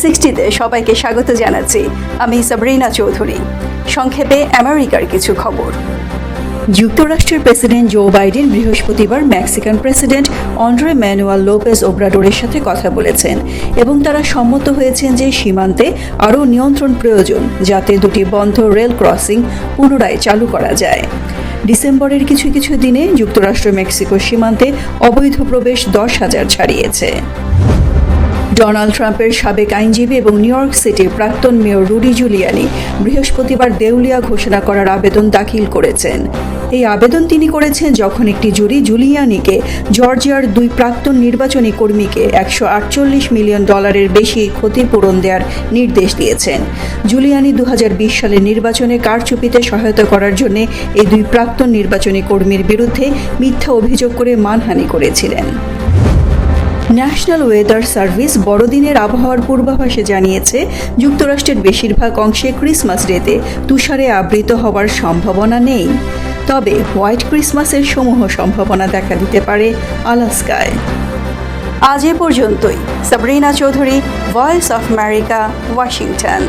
টিভিতে সবাইকে স্বাগত জানাচ্ছি। আমি সাবরিনা চৌধুরী। সংক্ষেপে আমেরিকার কিছু খবর। যুক্তরাষ্ট্রের প্রেসিডেন্ট জো বাইডেন বৃহস্পতিবার Mexican president Andres Manuel Lopez ওব্রাডোরের সাথে কথা বলেছেন এবং তারা সম্মত হয়েছেন যে সীমান্তে আরও নিয়ন্ত্রণ প্রয়োজন যাতে দুটি বন্ধ রেল ক্রসিং পুনরায় চালু করা যায়। ডিসেম্বরের কিছু কিছু দিনে যুক্তরাষ্ট্র মেক্সিকো সীমান্তে অবৈধ প্রবেশ দশ হাজার ছাড়িয়েছে। ডোনাল্ড ট্রাম্পের সাবেক আইনজীবী এবং নিউ ইয়র্ক সিটির প্রাক্তন মেয়র রুডি জুলিয়ানি বৃহস্পতিবার দেউলিয়া ঘোষণা করার আবেদন দাখিল করেছেন। এই আবেদন তিনি করেছেন যখন একটি জুরি জুলিয়ানিকে জর্জিয়ার দুই প্রাক্তন নির্বাচনী কর্মীকে একশো আটচল্লিশ মিলিয়ন ডলারের বেশি ক্ষতিপূরণ দেওয়ার নির্দেশ দিয়েছেন। জুলিয়ানি দু হাজার বিশ সালের নির্বাচনে কারচুপিতে সহায়তা করার জন্য এই দুই প্রাক্তন নির্বাচনী কর্মীর বিরুদ্ধে মিথ্যা অভিযোগ করে মানহানি করেছিলেন। ন্যাশনাল ওয়েদার সার্ভিস বড়দিনের আবহাওয়ার পূর্বাভাসে জানিয়েছে, যুক্তরাষ্ট্রের বেশিরভাগ অংশে ক্রিসমাস ডেতে তুষারে আবৃত হওয়ার সম্ভাবনা নেই। তবে হোয়াইট ক্রিসমাসের সমূহ সম্ভাবনা দেখা দিতে পারে আলাস্কায়। আজ এ পর্যন্তই। Sabrina Chowdhury, voice of America, Washington.